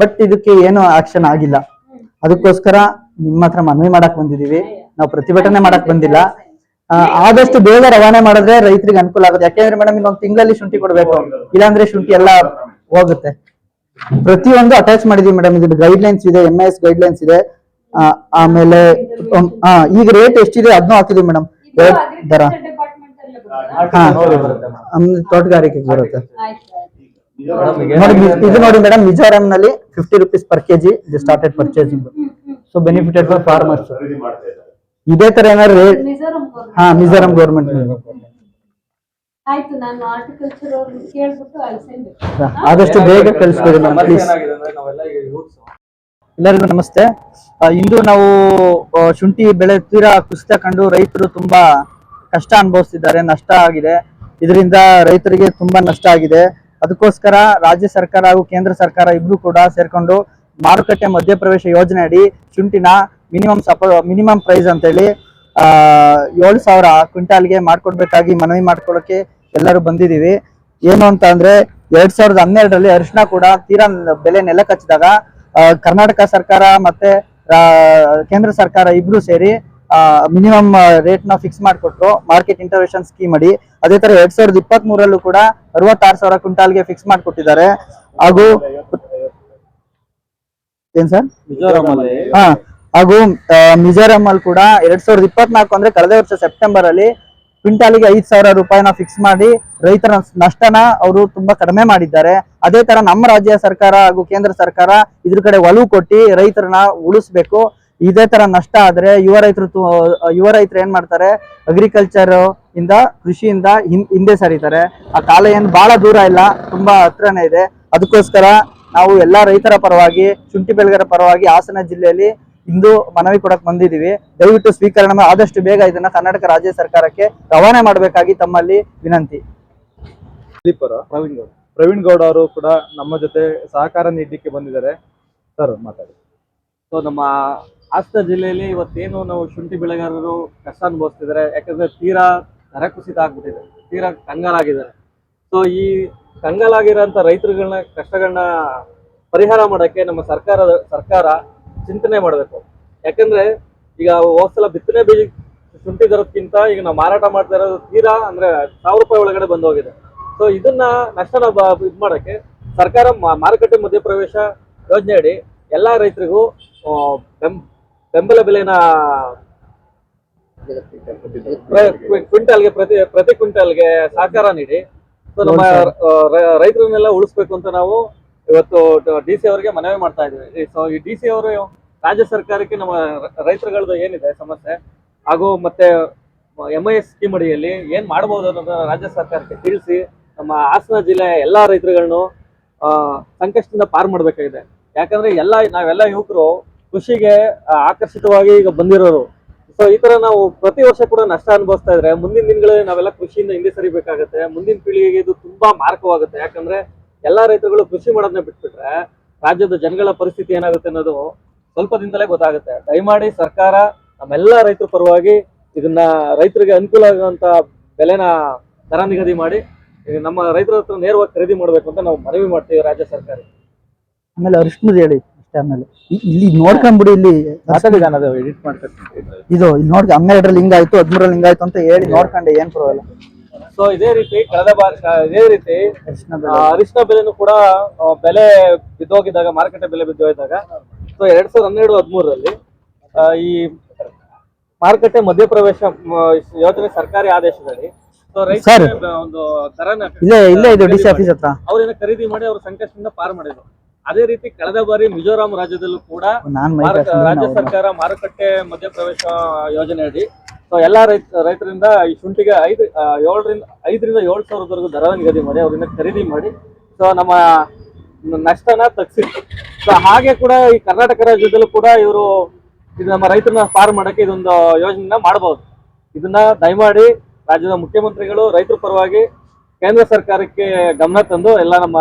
But ಇದಕ್ಕೆ ಏನು action ಆಗಿಲ್ಲ. ಅದಕ್ಕೋಸ್ಕರ ನಿಮ್ಮ ಹತ್ರ ಮನವಿ ಮಾಡಕ್ ಬಂದಿದೀವಿ ನಾವು ಪ್ರತಿಭಟನೆ ಮಾಡಕ್ ಬಂದಿಲ್ಲ. ಆದಷ್ಟು ಬೇಗ ರವಾನೆ ಮಾಡಿದ್ರೆ ರೈತರಿಗೆ ಅನುಕೂಲ ಆಗುತ್ತೆ. ಯಾಕೆಂದ್ರೆ ಮೇಡಮ್ ಇನ್ನೊಂದು ತಿಂಗಳಲ್ಲಿ ಶುಂಠಿ ಕೊಡ್ಬೇಕು. ಇಲ್ಲಾಂದ್ರೆ ಶುಂಠಿ ಎಲ್ಲ ಹೋಗುತ್ತೆ. ಪ್ರತಿಯೊಂದು ಅಟ್ಯಾಚ್ ಮಾಡಿದೀವಿ ಮೇಡಮ್ ಇದು ಗೈಡ್ ಲೈನ್ಸ್ ಇದೆ ಎಂ ಎಸ್ ಗೈಡ್ ಲೈನ್ಸ್ ಇದೆ. ಆಮೇಲೆ ಈಗ ರೇಟ್ ಎಷ್ಟಿದೆ ಅದನ್ನೂ ಹಾಕಿದೀವಿ ಮೇಡಮ್ ದರ. ತೋಟಗಾರಿಕೆಗೆ ಬರುತ್ತೆ. ನೋಡಿ. ಇದು ನೋಡಿ ಮೇಡಮ್ ಮಿಜೋರಾಂ ನಲ್ಲಿ fifty rupees per KG started purchasing so benefited for farmers ಇದೇ ತರ ಏನಾದ್ರು ರೇಟ್ ಹಾ ಮಿಜೋರಾಂ ಗೌರ್ಮೆಂಟ್ ಆಯ್ತು ನಾನು ಹಾರ್ಟಿಕಲ್ಚರ್ ಅವ್ರನ್ನ ಕೇಳ್ಬಿಟ್ಟು ಅಲ್ಲಿ ಸೆಂಡ್ ಆದಷ್ಟು ಬೇಗ ಕಳಿಸ್ಬೋದು ಪ್ಲೀಸ್ youths. ಎಲ್ಲರಿಗೂ ನಮಸ್ತೆ. ಇಂದು ನಾವು ಶುಂಠಿ ಬೆಳೆ ತೀರಾ ಕುಸಿತ ಕಂಡು ರೈತರು ತುಂಬಾ ಕಷ್ಟ ಅನುಭವಿಸ್ತಿದ್ದಾರೆ ನಷ್ಟ ಆಗಿದೆ. ಇದರಿಂದ ರೈತರಿಗೆ ತುಂಬಾ ನಷ್ಟ ಆಗಿದೆ. ಅದಕ್ಕೋಸ್ಕರ ರಾಜ್ಯ ಸರ್ಕಾರ ಹಾಗೂ ಕೇಂದ್ರ ಸರ್ಕಾರ ಇಬ್ರು ಕೂಡ ಸೇರ್ಕೊಂಡು ಮಾರುಕಟ್ಟೆ ಮಧ್ಯಪ್ರವೇಶ ಯೋಜನೆ ಅಡಿ ಶುಂಠಿನ ಮಿನಿಮಮ್ ಸಪ ಮಿನಿಮಮ್ ಪ್ರೈಸ್ ಅಂತೇಳಿ ಏಳು ಸಾವಿರ ಕ್ವಿಂಟಾಲ್ಗೆ ಮಾಡ್ಕೊಡ್ಬೇಕಾಗಿ ಮನವಿ ಮಾಡ್ಕೊಳ್ಳೋಕೆ ಎಲ್ಲರೂ ಬಂದಿದೀವಿ ಏನು ಅಂತ ಅಂದ್ರೆ, ಎರಡ್ ಸಾವಿರದ ಹನ್ನೆರಡರಲ್ಲಿ ಅರಿಶಿನ ಕೂಡ ತೀರಾ ಬೆಲೆ ನೆಲ ಕಚ್ಚಿದಾಗ ಕರ್ನಾಟಕ ಸರ್ಕಾರ ಮತ್ತೆ ಕೇಂದ್ರ ಸರ್ಕಾರ ಇಬ್ರು ಸೇರಿ ಮಿನಿಮಮ್ ರೇಟ್ನ ಫಿಕ್ಸ್ ಮಾಡಿಕೊಟ್ರು. ಮಾರ್ಕೆಟ್ ಇಂಟರ್ವೆನ್ಷನ್ ಸ್ಕೀಮ್ ಅಡಿ. ಅದೇ ತರ ಎರಡ್ ಸಾವಿರದ ಇಪ್ಪತ್ತ್ ಮೂರಲ್ಲೂ ಕೂಡ ಅರವತ್ತಾರು ಸಾವಿರ ಕ್ವಿಂಟಾಲ್ಗೆ ಫಿಕ್ಸ್ ಮಾಡಿಕೊಟ್ಟಿದ್ದಾರೆ. ಹಾಗೂ ಏನ್ ಸರ್? ಹಾ. ಹಾಗೂ ಮಿಜೋರಾಂ ಅಲ್ಲಿ ಕೂಡ ಎರಡ್ ಸಾವಿರದ ಇಪ್ಪತ್ನಾಲ್ಕು ಅಂದ್ರೆ ಕಳೆದ ವರ್ಷ ಸೆಪ್ಟೆಂಬರ್ ಅಲ್ಲಿ ಕ್ವಿಂಟಾಲಿಗೆ ಐದ್ ಸಾವಿರ ರೂಪಾಯಿನ ಫಿಕ್ಸ್ ಮಾಡಿ ರೈತರ ನಷ್ಟನ ಅವರು ತುಂಬಾ ಕಡಿಮೆ ಮಾಡಿದ್ದಾರೆ. ಅದೇ ತರ ನಮ್ಮ ರಾಜ್ಯ ಸರ್ಕಾರ ಹಾಗೂ ಕೇಂದ್ರ ಸರ್ಕಾರ ಇದ್ರ ಕಡೆ ಒಲವು ಕೊಟ್ಟಿ ರೈತರನ್ನ ಉಳಿಸ್ಬೇಕು. ಇದೇ ತರ ನಷ್ಟ ಆದ್ರೆ ಯುವ ರೈತರು ತು- ಯುವ ರೈತರು ಏನ್ ಮಾಡ್ತಾರೆ? ಅಗ್ರಿಕಲ್ಚರ್ ಇಂದ ಕೃಷಿಯಿಂದ ಹಿಂದೆ ಸರಿತಾರೆ. ಆ ಕಾಲ ಏನ್ ಬಹಳ ದೂರ ಇಲ್ಲ ತುಂಬಾ ಹತ್ರನೇ ಇದೆ. ಅದಕ್ಕೋಸ್ಕರ ನಾವು ಎಲ್ಲಾ ರೈತರ ಪರವಾಗಿ ಶುಂಠಿ ಬೆಳೆಗರ ಪರವಾಗಿ ಹಾಸನ ಜಿಲ್ಲೆಯಲ್ಲಿ ಇಂದು ಮನವಿ ಕೊಡಕ್ ಬಂದಿದೀವಿ ದಯವಿಟ್ಟು ಸ್ವೀಕರಣೆ ಆದಷ್ಟು ಬೇಗ ಇದನ್ನ ಕರ್ನಾಟಕ ರಾಜ್ಯ ಸರ್ಕಾರಕ್ಕೆ ರವಾನೆ ಮಾಡಬೇಕಾಗಿ ತಮ್ಮಲ್ಲಿ ವಿನಂತಿ. ಪ್ರವೀಣ್ ಗೌಡ. ಪ್ರವೀಣ್ ಗೌಡ ಅವರು ಕೂಡ ನಮ್ಮ ಜೊತೆ ಸಹಕಾರ ನೀಡಲಿಕ್ಕೆ ಬಂದಿದ್ದಾರೆ. ಸರ್ ಮಾತಾಡಿ. ಸೊ ನಮ್ಮ ಹಾಸನ ಜಿಲ್ಲೆಯಲ್ಲಿ ಇವತ್ತೇನು ನಾವು ಶುಂಠಿ ಬೆಳೆಗಾರರು ಕಷ್ಟ ಅನುಭವಿಸ್ತಿದ್ದಾರೆ, ಯಾಕಂದ್ರೆ ತೀರಾ ನರಕುಸಿತ ಆಗ್ಬಿಟ್ಟಿದೆ, ತೀರಾ ಕಂಗಾಲಾಗಿದ್ದಾರೆ. ಸೊ ಈ ಕಂಗಾಲಾಗಿರೋಂಥ ರೈತರುಗಳನ್ನ ಕಷ್ಟಗಳನ್ನ ಪರಿಹಾರ ಮಾಡೋಕ್ಕೆ ನಮ್ಮ ಸರ್ಕಾರದ ಸರ್ಕಾರ ಚಿಂತನೆ ಮಾಡಬೇಕು. ಯಾಕಂದ್ರೆ ಈಗ ಹೋದ್ಸಲ ಬಿತ್ತನೆ ಬೀಜ, ಶುಂಠಿ ದರಕ್ಕಿಂತ ಈಗ ನಾವು ಮಾರಾಟ ಮಾಡ್ತಾ ಇರೋದು ತೀರಾ ಅಂದ್ರೆ ಸಾವಿರ ರೂಪಾಯಿ ಒಳಗಡೆ ಬಂದು ಹೋಗಿದೆ ಸೊ ಇದನ್ನ ನಷ್ಟನ ಇದು ಮಾಡೋಕ್ಕೆ ಸರ್ಕಾರ ಮಾರುಕಟ್ಟೆ ಮಧ್ಯಪ್ರವೇಶ ಯೋಜನೆ ಅಡಿ ಎಲ್ಲಾ ರೈತರಿಗೂ ಬೆಂಬಲ ಬೆಲೆನ ಕ್ವಿಂಟಲ್ಗೆ ಕ್ವಿ- ಕ್ವಿಂಟಾಲ್ಗೆ ಪ್ರತಿ ಪ್ರತಿ ಕ್ವಿಂಟಾಲ್ಗೆ ಸಹಕಾರ ನೀಡಿ. ಸೊ ನಮ್ಮ ರೈತರನ್ನೆಲ್ಲ ಉಳಿಸ್ಬೇಕು ಅಂತ ನಾವು ಇವತ್ತು ಡಿ ಸಿ ಅವರಿಗೆ ಮನವಿ ಮಾಡ್ತಾ ಇದ್ದೀವಿ. ಸೊ ಈ ಡಿ ಸಿ ಅವರು ರಾಜ್ಯ ಸರ್ಕಾರಕ್ಕೆ ನಮ್ಮ ರೈತರುಗಳದ್ದು ಏನಿದೆ ಸಮಸ್ಯೆ ಹಾಗೂ ಮತ್ತೆ ಎಂ ಐ ಎಸ್ ಸ್ಕೀಮ್ ಅಡಿಯಲ್ಲಿ ಏನ್ ಮಾಡಬಹುದು ಅನ್ನೋದನ್ನ ರಾಜ್ಯ ಸರ್ಕಾರಕ್ಕೆ ತಿಳಿಸಿ ನಮ್ಮ ಹಾಸನ ಜಿಲ್ಲೆಯ ಎಲ್ಲಾ ರೈತರುಗಳನ್ನು ಆ, ಸಂಕಷ್ಟದಿಂದ ಪಾರು ಮಾಡಬೇಕಾಗಿದೆ. ಯಾಕಂದ್ರೆ ಎಲ್ಲ ನಾವೆಲ್ಲ ಯುವಕರು ಕೃಷಿಗೆ ಆಕರ್ಷಿತವಾಗಿ ಈಗ ಬಂದಿರೋರು. ಸೊ ಈ ತರ ನಾವು ಪ್ರತಿ ವರ್ಷ ಕೂಡ ನಷ್ಟ ಅನುಭವಿಸ್ತಾ ಇದ್ರೆ, ಮುಂದಿನ ದಿನಗಳಲ್ಲಿ ನಾವೆಲ್ಲ ಕೃಷಿಯಿಂದ ಹಿಂದೆ ಸರಿಬೇಕಾಗತ್ತೆ, ಮುಂದಿನ ಪೀಳಿಗೆಗೆ ಇದು ತುಂಬಾ ಮಾರಕವಾಗುತ್ತೆ ಯಾಕಂದ್ರೆ ಎಲ್ಲಾ ರೈತರುಗಳು ಕೃಷಿ ಮಾಡೋದನ್ನ ಬಿಟ್ಬಿಟ್ರೆ ರಾಜ್ಯದ ಜನಗಳ ಪರಿಸ್ಥಿತಿ ಏನಾಗುತ್ತೆ ಅನ್ನೋದು ಸ್ವಲ್ಪ ದಿನದಲ್ಲೇ ಗೊತ್ತಾಗುತ್ತೆ. ದಯಮಾಡಿ ಸರ್ಕಾರ, ನಮ್ಮೆಲ್ಲ ರೈತರ ಪರವಾಗಿ ಇದನ್ನ ರೈತರಿಗೆ ಅನುಕೂಲ ಆಗುವಂತ ಬೆಲೆನ ದರ ನಿಗದಿ ಮಾಡಿ ನಮ್ಮ ರೈತರ ಹತ್ರ ನೇರವಾಗಿ ಖರೀದಿ ಮಾಡ್ಬೇಕು ಅಂತ ನಾವು ಮನವಿ ಮಾಡ್ತೀವಿ ರಾಜ್ಯ ಸರ್ಕಾರ ಆಮೇಲೆ ಅರಿಶಿನದ ಹೇಳಿ. ಆಮೇಲೆ. ಇ- ಇಲ್ಲಿ ನೋಡ್ಕೊಂಡ್ಬಿಡಿ ಇಲ್ಲಿ. ಮಾತಾಡಿ ನಾನು ಅದು ಎಡಿಟ್ ಮಾಡ್ಕೊತೀನಿ ಇದು ಇಲ್ಲಿ ನೋಡ್ ಹನ್ನೆರಡರಲ್ಲಿ ಹಿಂಗಾಯ್ತು ಹದಿಮೂರಲ್ಲಿ ಹಿಂಗಾಯ್ತು ಅಂತ ಹೇಳಿ ನೋಡ್ಕೊಂಡೆ ಏನ್ ಪ್ರಾಬ್ಲಮ್ ಸೊ ಇದೇ ರೀತಿ ಕಳೆದ ಬಾರ ಇದೇ ರೀತಿ ಅರಿಶಿನ ಆ, ಅರಿಶಿನ ಬೆಲೆನೂ ಕೂಡ ಆ, ಬೆಲೆ ಬಿದ್ದೋಗಿದ್ದಾಗ ಮಾರುಕಟ್ಟೆ ಬೆಲೆ ಬಿದ್ದೋಗಿದ್ದಾಗ ಸೊ ಎರಡ್ ಸಾವಿರದ ಹನ್ನೆರಡು ಹದಿಮೂರರಲ್ಲಿ ಈ ಮಾರುಕಟ್ಟೆ ಮಧ್ಯಪ್ರವೇಶ ಮ, ಯೋಜನೆ ಸರ್ಕಾರಿ ಆದೇಶದಲ್ಲಿ ಸೊ ರೈತರ ಒಂದು ದರನ ಇಲ್ಲೇ ಇಲ್ಲೇ ಇದು ಡಿಸಿ ಆಫೀಸ್ ಹತ್ರ. ಅವ್ರನ್ನ ಖರೀದಿ ಮಾಡಿ ಅವ್ರ ಸಂಕಷ್ಟದಿಂದ ಪಾರ್ ಮಾಡಿದ್ರು. ಅದೇ ರೀತಿ ಕಳೆದ ಬಾರಿ ಮಿಜೋರಾಂ ರಾಜ್ಯದಲ್ಲೂ ಕೂಡ ರಾಜ್ಯ ಸರ್ಕಾರ ಮಾರುಕಟ್ಟೆ ಮಧ್ಯಪ್ರವೇಶ ಯೋಜನೆ ಅಡಿ. ಸೊ ಎಲ್ಲಾ ರೈತ ರೈತರಿಂದ ಈ ಶುಂಠಿಗೆ ಐದು ಏಳರಿಂದ ಐದರಿಂದ ಏಳು ಸಾವಿರದವರೆಗೂ ದರ ನಿಗದಿ ಮಾಡಿ ಅವರಿಂದ ಖರೀದಿ ಮಾಡಿ. ಸೊ ನಮ್ಮ ನಷ್ಟನ ತಗ್ಸಿತ್ತು ಸೊ ಹಾಗೆ ಕೂಡ ಈ ಕರ್ನಾಟಕ ರಾಜ್ಯದಲ್ಲೂ ಕೂಡ ಇವರು ಇದು ನಮ್ಮ ರೈತರನ್ನ ಪಾರು ಮಾಡಕ್ಕೆ ಇದೊಂದು ಯೋಜನೆನ ಮಾಡಬಹುದು ಇದನ್ನ ದಯಮಾಡಿ ರಾಜ್ಯದ ಮುಖ್ಯಮಂತ್ರಿಗಳು ರೈತರ ಪರವಾಗಿ ಕೇಂದ್ರ ಸರ್ಕಾರಕ್ಕೆ ಗಮನ ತಂದು ಎಲ್ಲ ನಮ್ಮ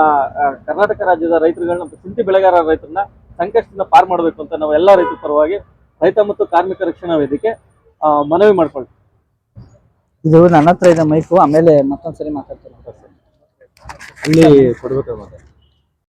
ಕರ್ನಾಟಕ ರಾಜ್ಯದ ರೈತರುಗಳನ್ನ ಸಿಂತಿ ಬೆಳೆಗಾರ ರೈತರನ್ನ ಸಂಕಷ್ಟದಿಂದ ಪಾರ್ ಮಾಡಬೇಕು ಅಂತ ನಾವು ಎಲ್ಲ ರೈತರ ಪರವಾಗಿ ರೈತ ಮತ್ತು ಕಾರ್ಮಿಕ ರಕ್ಷಣಾ ವೇದಿಕೆ ಮನವಿ ಮಾಡ್ಕೊಳ್ತೀವಿ. ಇದು ನನ್ನ ಹತ್ರ ಇದೆ ಮೈಕು ಆಮೇಲೆ ಮತ್ತೊಂದ್ಸರಿ ಮಾತಾಡ್ತೀನಿ. ಅಲ್ಲಿ ಕೊಡ್ಬೇಕು ಮತ್ತೆ?